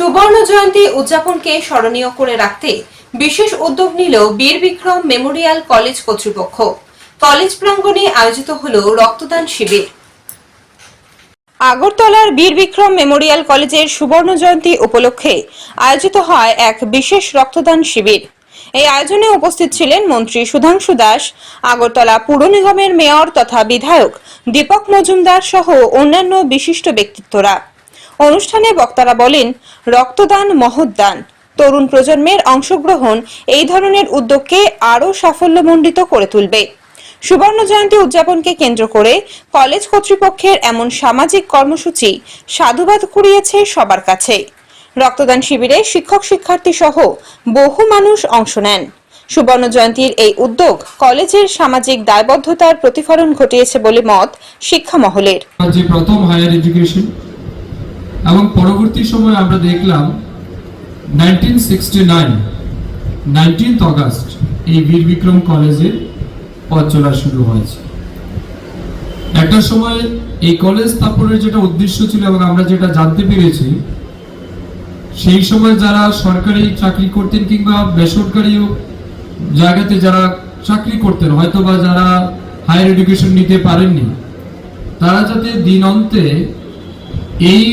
সুবর্ণ জয়ন্তী উদযাপনকে স্মরণীয় করে রাখতে বিশেষ উদ্যোগ নিল বীর বিক্রম মেমোরিয়াল কলেজ কর্তৃপক্ষ। কলেজ প্রাঙ্গণে আয়োজিত হল রক্তদান শিবির। আগরতলার বীর বিক্রম মেমোরিয়াল কলেজের সুবর্ণ জয়ন্তী উপলক্ষে আয়োজিত হয় এক বিশেষ রক্তদান শিবির। এই আয়োজনে উপস্থিত ছিলেন মন্ত্রী সুধাংশু দাস, আগরতলা পুর নিগমের মেয়র তথা বিধায়ক দীপক মজুমদার সহ অন্যান্য বিশিষ্ট ব্যক্তিত্বরা। অনুষ্ঠানে বক্তারা বলেন, রক্তদান মহৎদান তরুণ প্রজন্মের অংশগ্রহণ এই ধরনের উদ্যোগকে আরও সাফল্যমণ্ডিত করে তুলবে। সুবর্ণ জয়ন্তী উদযাপনকে কেন্দ্র করে কলেজ কর্তৃপক্ষের এমন সামাজিক কর্মসূচি সাধুবাদ কুড়িয়েছে সবার কাছে। রক্তদান শিবিরে শিক্ষক শিক্ষার্থী সহ বহু মানুষ অংশ নেন। সুবর্ণ জয়ন্তীর এই উদ্যোগ কলেজের সামাজিক দায়বদ্ধতার প্রতিফলন ঘটিয়েছে বলে মত শিক্ষা মহলের প্রথম হায়ার এডুকেশন এবং পরবর্তী সময় আমরা দেখলাম নাইনটিন অগাস্ট এই বীর বিক্রম কলেজে পথ চলা শুরু হয়েছে। একটা সময় এই কলেজ স্থাপনের যেটা উদ্দেশ্য ছিল এবং আমরা যেটা জানতে পেরেছি, সেই সময় যারা সরকারি চাকরি করতেন কিংবা বেসরকারি জায়গাতে যারা চাকরি করতেন হয়তো বা যারা হায়ার এডুকেশন নিতে পারেননি, তারা যাতে দিন অন্তে এই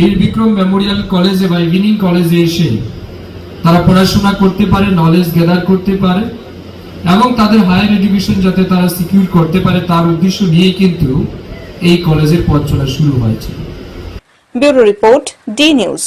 বীর বিক্রম মেমোরিয়াল কলেজে বা ইভিনিং কলেজে এসে তারা পড়াশোনা করতে পারে নলেজ গ্যাদার করতে পারে এবং তাদের হায়ার এডুকেশন যাতে তারা সিকিউর করতে পারে তার উদ্দেশ্য নিয়েই কিন্তু এই কলেজের পথ চলা শুরু হয়েছে। Bureau report, D news.